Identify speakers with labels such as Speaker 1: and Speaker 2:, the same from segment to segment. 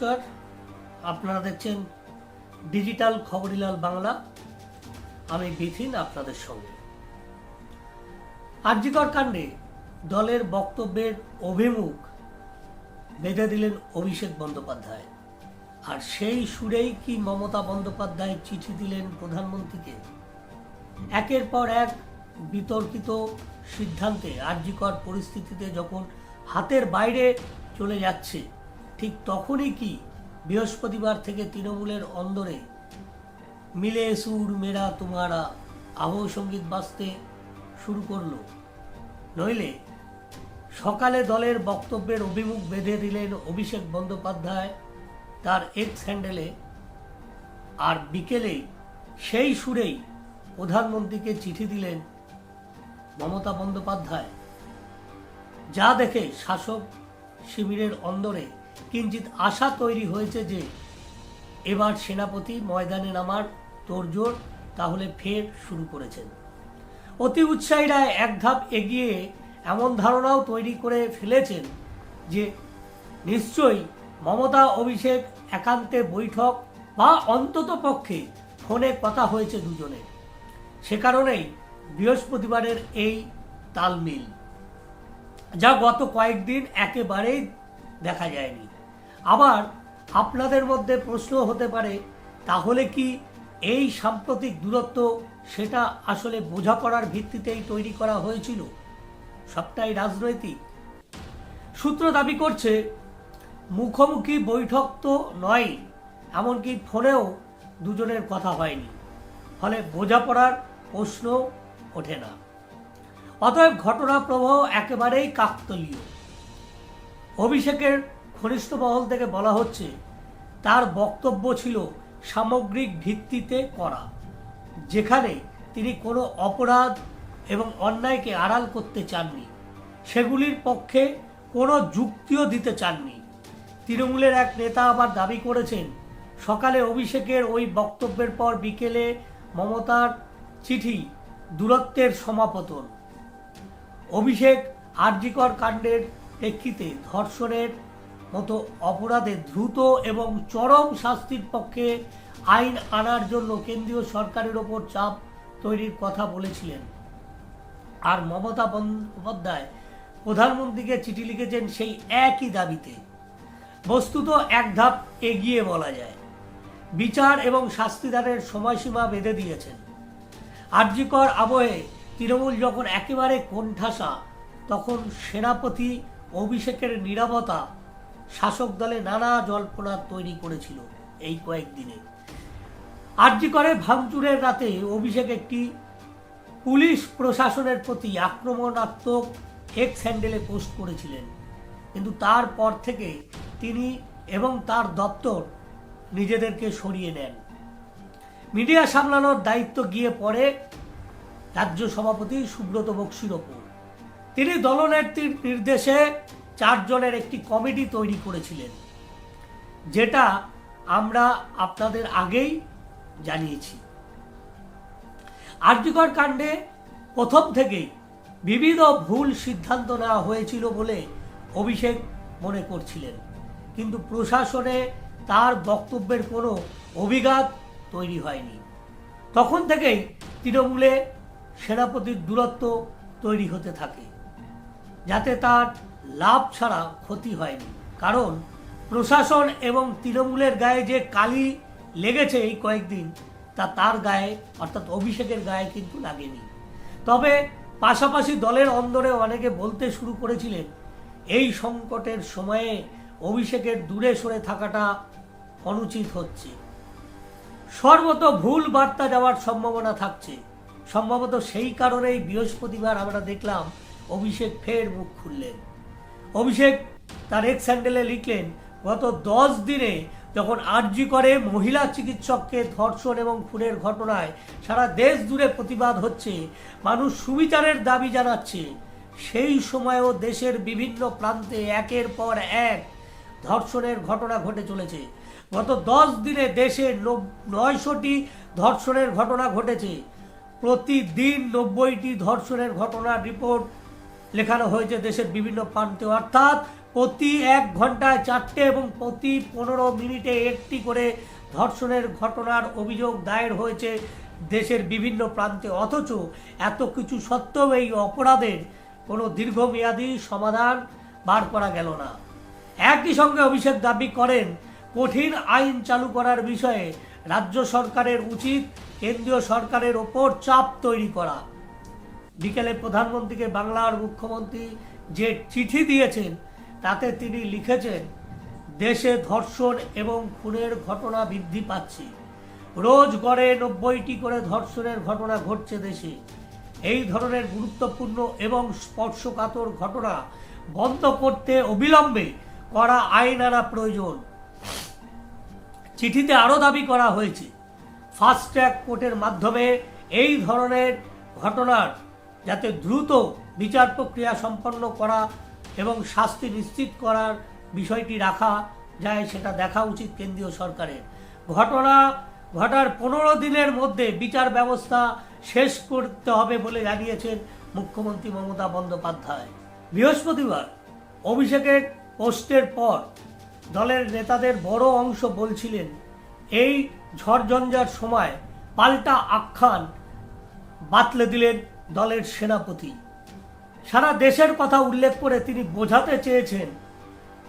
Speaker 1: নমস্কার। আপনারা দেখছেন ডিজিটাল খবরিলাল বাংলা। আমি বিথিন আপনাদের সঙ্গে। আর্যিকর কাণ্ডে দলের বক্তব্যের অভিমুখ বেঁধে দিলেন অভিষেক বন্দ্যোপাধ্যায়। আর সেই সুরেই কি মমতা বন্দ্যোপাধ্যায় চিঠি দিলেন প্রধানমন্ত্রীকে? একের পর এক বিতর্কিত সিদ্ধান্তে আর্যিকর পরিস্থিতিতে যখন হাতের বাইরে চলে যাচ্ছে ঠিক তখনই কি বৃহস্পতিবার থেকে তৃণমূলের অন্দরে মিলে সুর মেরা তোমারা আহ সংগীত বাঁচতে শুরু করল। নইলে সকালে দলের বক্তব্যের অভিমুখ বেঁধে দিলেন অভিষেক বন্দ্যোপাধ্যায় তার এক্স হ্যান্ডেলে। আর বিকেলে সেই সুরেই প্রধানমন্ত্রীকে চিঠি দিলেন মমতা বন্দ্যোপাধ্যায়। যা দেখে শাসক শিবিরের অন্দরে কিঞ্চিত আশা তৈরি হয়েছে যে এবার সেনাপতি ময়দানে নামার তোড়জোড় তাহলে ফের শুরু করেছেন। অতি উৎসাহীরা এক ধাপ এগিয়ে এমন ধারণাও তৈরি করে ফেলেছেন যে নিশ্চয়ই মমতা অভিষেক একান্তে বৈঠক বা অন্তত পক্ষে ফোনে কথা হয়েছে দুজনের সে কারণেই বৃহস্পতিবারের এই তালমিল। যা গত কয়েকদিন একেবারেই দেখা যায়নি। আবার আপনাদের মধ্যে প্রশ্ন হতে পারে, তাহলে কি এই সাম্প্রতিক দূরত্ব সেটা আসলে বোঝাপড়ার ভিত্তিতেই তৈরি করা হয়েছিল? সবটাই রাজনৈতিক। সূত্র দাবি করছে, মুখোমুখি বৈঠক তো নয় এমনকি ফোনেও দুজনের কথা হয়নি। ফলে বোঝাপড়ার প্রশ্ন ওঠে না। অতএব ঘটনা প্রবাহ একেবারেই কাকতলীয়। অভিষেকের ঘনিষ্ঠ মহল থেকে বলা হচ্ছে, তার বক্তব্য ছিল সামগ্রিক ভিত্তিতে করা, যেখানে তিনি কোনো অপরাধ এবং অন্যায়কে আড়াল করতে চাননি, সেগুলির পক্ষে কোনো যুক্তিও দিতে চাননি। তৃণমূলের এক নেতা আবার দাবি করেছেন, সকালে অভিষেকের ওই বক্তব্যের পর বিকেলে মমতার চিঠি দূরত্বের সমাপতন। অভিষেক আরজিকর কাণ্ডের প্রেক্ষিতে ধর্ষণের মতো অপরাধে দ্রুত এবং চরম শাস্তির পক্ষে আইন আনার জন্য কেন্দ্রীয় সরকারের ওপর চাপ তৈরির কথা বলেছিলেন। আর মমতা বন্দ্যোপাধ্যায় প্রধানমন্ত্রীকে চিঠি লিখেছেন সেই একই দাবিতে। বস্তুত এক ধাপ এগিয়ে বলা যায়। বিচার এবং শাস্তিদানের সময়সীমা বেঁধে দিয়েছেন। আর্যিকর আবহে তৃণমূল যখন একেবারে কোণঠাসা, তখন সেনাপতি অভিষেকের নিরাপত্তা শাসক দলে নানা জল্পনা তৈরি করেছিল এই কয়েকদিনে। আর্যিকরে ভাঙচুরের রাতে অভিষেক একটি পুলিশ প্রশাসনের প্রতি আক্রমণাত্মক এক্স হ্যান্ডেলে পোস্ট করেছিলেন। কিন্তু তারপর থেকে তিনি এবং তার দপ্তর নিজেদেরকে সরিয়ে নেন। মিডিয়া সামলানোর দায়িত্ব গিয়ে পড়ে রাজ্য সভাপতি সুব্রত বক্সির ওপর। তিনি দলনেত্রীর নির্দেশে চারজনের একটি কমিটি তৈরি করেছিলেন, যেটা আমরা আপনাদের আগেই জানিয়েছি। আর্যিকর কাণ্ডে প্রথম থেকেই বিবিধ ভুল সিদ্ধান্ত নেওয়া হয়েছিল বলে অভিষেক মনে করছিলেন, কিন্তু প্রশাসনে তার বক্তব্যের কোনো অভিঘাত তৈরি হয়নি। তখন থেকেই তৃণমূলে সেনাপতির দূরত্ব তৈরি হতে থাকে। যাতে তার লাভ ছাড়া ক্ষতি হয়নি। কারণ প্রশাসন এবং তৃণমূলের গায়ে যে কালি লেগেছে এই কয়েকদিন, তা তার গায়ে, অর্থাৎ অভিষেকের গায়ে কিন্তু লাগেনি। তবে পাশাপাশি দলের অন্দরে অনেকে বলতে শুরু করেছিলেন, এই সংকটের সময়ে অভিষেকের দূরে সরে থাকাটা অনুচিত হচ্ছে। সর্বত ভুল বার্তা যাওয়ার সম্ভাবনা থাকছে। সম্ভবত সেই কারণেই বৃহস্পতিবার আমরা দেখলাম অভিষেক ফের মুখ খুললেন। অভিষেক তার এক্স স্যান্ডেলে লিখলেন, গত দশ দিনে যখন আরজি করে মহিলা চিকিৎসককে ধর্ষণ এবং খুনের ঘটনায় সারা দেশ জুড়ে প্রতিবাদ হচ্ছে, মানুষ সুবিচারের দাবি জানাচ্ছে, সেই সময়েও দেশের বিভিন্ন প্রান্তে একের পর এক ধর্ষণের ঘটনা ঘটে চলেছে। গত দশ দিনে দেশে নয়শোটি ধর্ষণের ঘটনা ঘটেছে। প্রতিদিন নব্বইটি ধর্ষণের ঘটনার রিপোর্ট লেখানো হয়েছে দেশের বিভিন্ন প্রান্তে অর্থাৎ প্রতি এক ঘন্টায় চারটে এবং প্রতি পনেরো মিনিটে একটি করে ধর্ষণের ঘটনার অভিযোগ দায়ের হয়েছে দেশের বিভিন্ন প্রান্তে। অথচ এত কিছু সত্ত্বেও এই অপরাধের কোনো দীর্ঘমেয়াদী সমাধান বার করা গেল না। একই সঙ্গে অভিষেক দাবি করেন, কঠিন আইন চালু করার বিষয়ে রাজ্য সরকারের উচিত কেন্দ্রীয় সরকারের ওপর চাপ তৈরি করা। বিকেলে প্রধানমন্ত্রীকে বাংলার মুখ্যমন্ত্রী যে চিঠি দিয়েছেন, তাতে তিনি লিখেছেন, দেশে ধর্ষণ এবং খুনের ঘটনা বৃদ্ধি পাচ্ছে। রোজ গড়ে নব্বইটি করে ধর্ষণের ঘটনা ঘটছে দেশে। এই ধরনের গুরুত্বপূর্ণ এবং স্পর্শকাতর ঘটনা বন্ধ করতে অবিলম্বে করা আইন আনা প্রয়োজন। চিঠিতে আরও দাবি করা হয়েছে ফাস্ট ট্র্যাক কোর্টের মাধ্যমে এই ধরনের ঘটনার যাতে দ্রুত বিচার প্রক্রিয়া সম্পন্ন করা এবং শাস্তি নিশ্চিত করার বিষয়টি রাখা যায় সেটা দেখা উচিত কেন্দ্রীয় সরকারের। ঘটনা ঘটার পনেরো দিনের মধ্যে বিচার ব্যবস্থা শেষ করতে হবে বলে জানিয়েছেন মুখ্যমন্ত্রী মমতা বন্দ্যোপাধ্যায়। বৃহস্পতিবার অভিষেকের পোস্টের পর দলের নেতাদের বড় অংশ বলছিলেন, এই ঝড়ঝঞ্ঝার সময় পাল্টা আখ্যান বাতলে দিলেন দলের সেনাপতি। সারা দেশের কথা উল্লেখ করে তিনি বোঝাতে চেয়েছেন,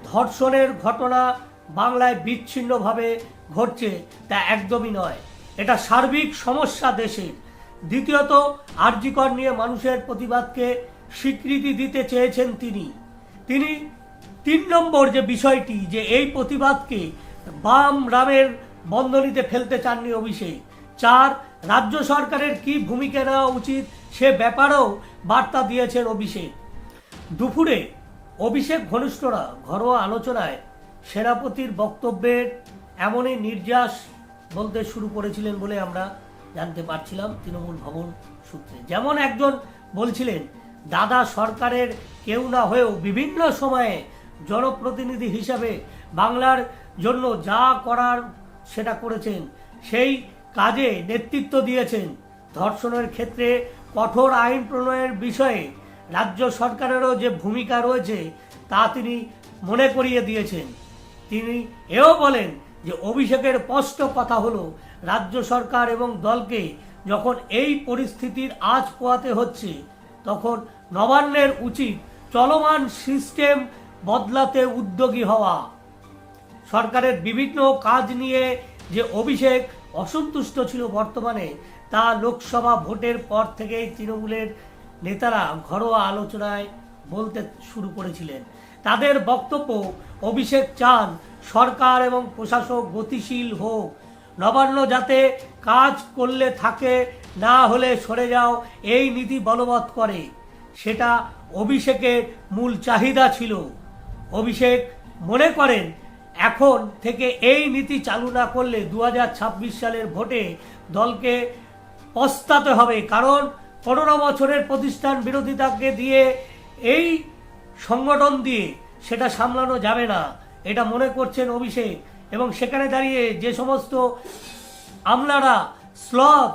Speaker 1: ধর্ষণের ঘটনা বাংলায় বিচ্ছিন্নভাবে ঘটছে, তা একদমই নয়। এটা সার্বিক সমস্যা দেশের। দ্বিতীয়ত আর্যিকর নিয়ে মানুষের প্রতিবাদকে স্বীকৃতি দিতে চেয়েছেন তিনি। তিনি তিন নম্বর যে বিষয়টি, যে এই প্রতিবাদকে বাম রামের বন্ধনীতে ফেলতে চাননি অভিষেক, চার, রাজ্য সরকারের কি ভূমিকা নেওয়া উচিত সে ব্যাপারেও বার্তা দিয়েছেন অভিষেক। দুপুরে অভিষেক ঘনিষ্ঠরা ঘরোয়া আলোচনায় সেনাপতির বক্তব্যের এমনই নির্যাস বলতে শুরু করেছিলেন বলে আমরা জানতে পারছিলাম তৃণমূল ভবন সূত্রে। যেমন একজন বলছিলেন, দাদা সরকারের কেউ না হয়েও বিভিন্ন সময়ে জনপ্রতিনিধি হিসাবে বাংলার জন্য যা করার সেটা করেছেন, সেই কাজে নেতৃত্ব দিয়েছেন। ধর্ষণের ক্ষেত্রে কঠোর আইন প্রণয়ের বিষয়ে রাজ্য সরকারেরও যে ভূমিকা রয়েছে, তা তিনি মনে করিয়ে দিয়েছেন। তিনি এও বলেন যে অভিষেকের স্পষ্ট কথা হলো, রাজ্য সরকার এবং দলকে যখন এই পরিস্থিতির আজ পোয়াতে হচ্ছে, তখন নবান্নের উচিত চলমান সিস্টেম বদলাতে উদ্যোগী হওয়া। সরকারের বিভিন্ন কাজ নিয়ে যে অভিষেক অসন্তুষ্ট ছিল বর্তমানে তা লোকসভা ভোটের পর থেকেই তৃণমূলের নেতারা ঘরোয়া আলোচনায় বলতে শুরু করেছিলেন। তাদের বক্তব্য, অভিষেক চান সরকার এবং প্রশাসক গতিশীল হোক, নবান্ন যাতে কাজ করলে থাকে, না হলে সরে যাও, এই নীতি বলবৎ করে। সেটা অভিষেকের মূল চাহিদা ছিল। অভিষেক মনে করেন, এখন থেকে এই নীতি চালু না করলে দু হাজার ছাব্বিশ সালের ভোটে দলকে পস্তাতে হবে, কারণ পনেরো বছরের প্রতিষ্ঠান বিরোধিতাকে দিয়ে এই সংগঠন দিয়ে সেটা সামলানো যাবে না। এটা মনে করছেন অভিষেক। এবং সেখানে দাঁড়িয়ে যে সমস্ত আমলারা স্লথ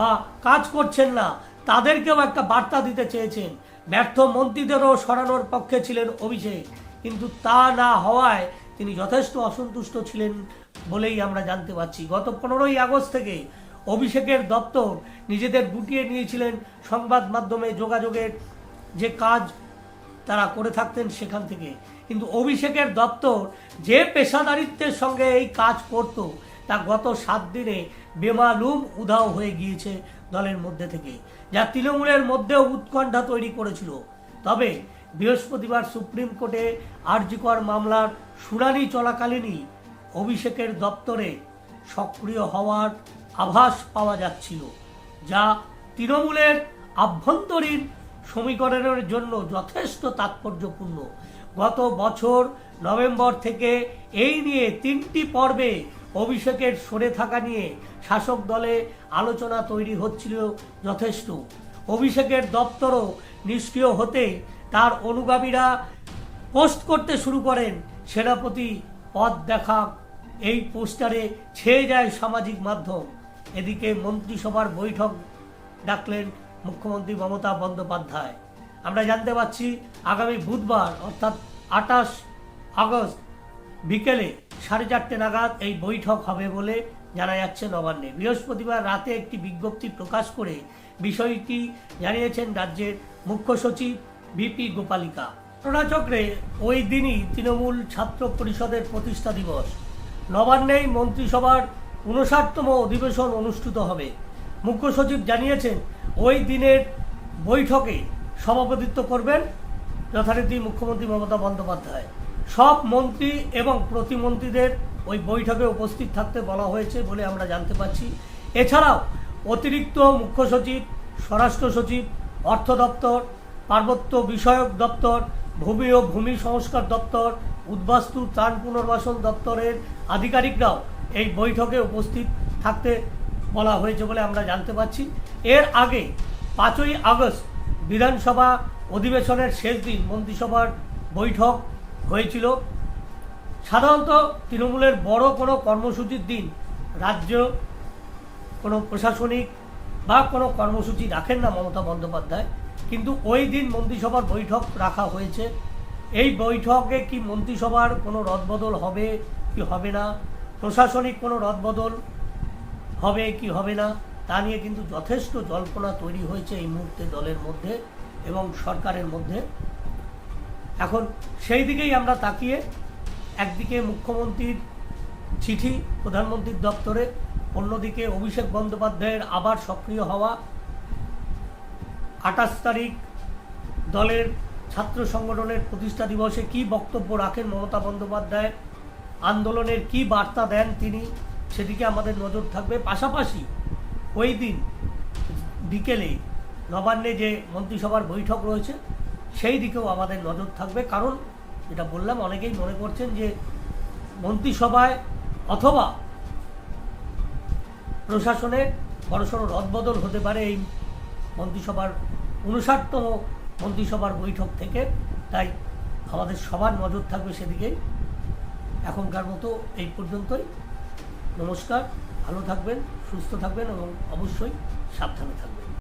Speaker 1: বা কাজ করছেন না, তাদেরকেও একটা বার্তা দিতে চেয়েছেন। ব্যর্থ মন্ত্রীদেরও সরানোর পক্ষে ছিলেন অভিষেক। কিন্তু তা না হওয়ায় তিনি যথেষ্ট অসন্তুষ্ট ছিলেন বলেই আমরা জানতে পারছি। গত পনেরোই আগস্ট থেকে অভিষেকের দপ্তর নিজেদের গুটিয়ে নিয়েছিলেন সংবাদ মাধ্যমে যোগাযোগের যে কাজ তারা করে থাকতেন সেখান থেকে। কিন্তু অভিষেকের দপ্তর যে পেশাদারিত্বের সঙ্গে এই কাজ করত, তা গত সাত দিনে বেমালুম উধাও হয়ে গিয়েছে দলের মধ্যে থেকে, যা তৃণমূলের মধ্যেও উৎকণ্ঠা তৈরি করেছিল। তবে বৃহস্পতিবার সুপ্রিম কোর্টে আরজিকর মামলার শুনানি চলাকালীনই অভিষেকের দপ্তরে সক্রিয় হওয়ার আভাস পাওয়া যাচ্ছিল, যা তৃণমূলের আভ্যন্তরীণ সমীকরণের জন্য যথেষ্ট তাৎপর্যপূর্ণ। গত বছর নভেম্বর থেকে এই নিয়ে তিনটি পর্বে অভিষেকের সরে থাকা নিয়ে শাসক দলে আলোচনা তৈরি হচ্ছিল যথেষ্ট। অভিষেকের দপ্তরও নিষ্ক্রিয় হতে তার অনুগামীরা পোস্ট করতে শুরু করেন, সেনাপতি পদ দেখা এই পোস্টারে ছেয়ে যায় সামাজিক মাধ্যম। এদিকে মন্ত্রিসভার বৈঠক ডাকলেন মুখ্যমন্ত্রী মমতা বন্দ্যোপাধ্যায়। আমরা জানতে পারছি আগামী বুধবার, অর্থাৎ আঠাশ আগস্ট বিকেলে সাড়ে চারটে নাগাদ এই বৈঠক হবে বলে জানা যাচ্ছে নবান্নে। বৃহস্পতিবার রাতে একটি বিজ্ঞপ্তি প্রকাশ করে বিষয়টি জানিয়েছেন রাজ্যের মুখ্য সচিব বিপি গোপালিকা। ঘটনাচক্রে ওই দিনই তৃণমূল ছাত্র পরিষদের প্রতিষ্ঠা দিবস। নবান্নেই মন্ত্রিসভার উনষাটতম অধিবেশন অনুষ্ঠিত হবে। মুখ্য সচিব জানিয়েছেন, ওই দিনের বৈঠকে সভাপতিত্ব করবেন যথারীতি মুখ্যমন্ত্রী মমতা বন্দ্যোপাধ্যায়। সব মন্ত্রী এবং প্রতিমন্ত্রীদের ওই বৈঠকে উপস্থিত থাকতে বলা হয়েছে বলে আমরা জানতে পারছি। এছাড়াও অতিরিক্ত মুখ্য সচিব, স্বরাষ্ট্র সচিব, অর্থ দপ্তর, পার্বত্য বিষয়ক দপ্তর, ভূমি ও ভূমি সংস্কার দপ্তর, উদ্বাস্তু ত্রাণ পুনর্বাসন দপ্তরের আধিকারিকরাও এই বৈঠকে উপস্থিত থাকতে বলা হয়েছে বলে আমরা জানতে পারছি। এর আগে পাঁচই আগস্ট বিধানসভা অধিবেশনের শেষ দিন মন্ত্রিসভার বৈঠক হয়েছিল। সাধারণত তৃণমূলের বড় কোনো কর্মসূচির দিন রাজ্য, কোনো প্রশাসনিক বা কোনো কর্মসূচি রাখেন না মমতা বন্দ্যোপাধ্যায়। কিন্তু ওই দিন মন্ত্রিসভার বৈঠক রাখা হয়েছে। এই বৈঠকে কি মন্ত্রিসভার কোনো রদবদল হবে, কি হবে না প্রশাসনিক কোনো রদবদল হবে কি হবে না, তা নিয়ে কিন্তু যথেষ্ট জল্পনা তৈরি হয়েছে এই মুহূর্তে দলের মধ্যে এবং সরকারের মধ্যে। এখন সেই দিকেই আমরা তাকিয়ে একদিকে মুখ্যমন্ত্রীর চিঠি প্রধানমন্ত্রীর দপ্তরে, অন্যদিকে অভিষেক বন্দ্যোপাধ্যায়ের আবার সক্রিয় হওয়া আঠাশ তারিখ দলের ছাত্র সংগঠনের প্রতিষ্ঠা দিবসে কি বক্তব্য রাখেন মমতা বন্দ্যোপাধ্যায়? আন্দোলনের কি বার্তা দেন তিনি, সেদিকে আমাদের নজর থাকবে। পাশাপাশি ওই দিন বিকেলে নবান্নে যে মন্ত্রিসভার বৈঠক রয়েছে, সেই দিকেও আমাদের নজর থাকবে। কারণ, যেটা বললাম, অনেকেই মনে করছেন যে মন্ত্রিসভায় অথবা প্রশাসনে বড়সড় রদবদল হতে পারে এই মন্ত্রিসভার উনষাটতম মন্ত্রিসভার বৈঠক থেকে। তাই আমাদের সবার নজর থাকবে সেদিকেই। এখনকার মতো এই পর্যন্তই। নমস্কার ভালো থাকবেন সুস্থ থাকবেন এবং অবশ্যই সাবধানে থাকবেন।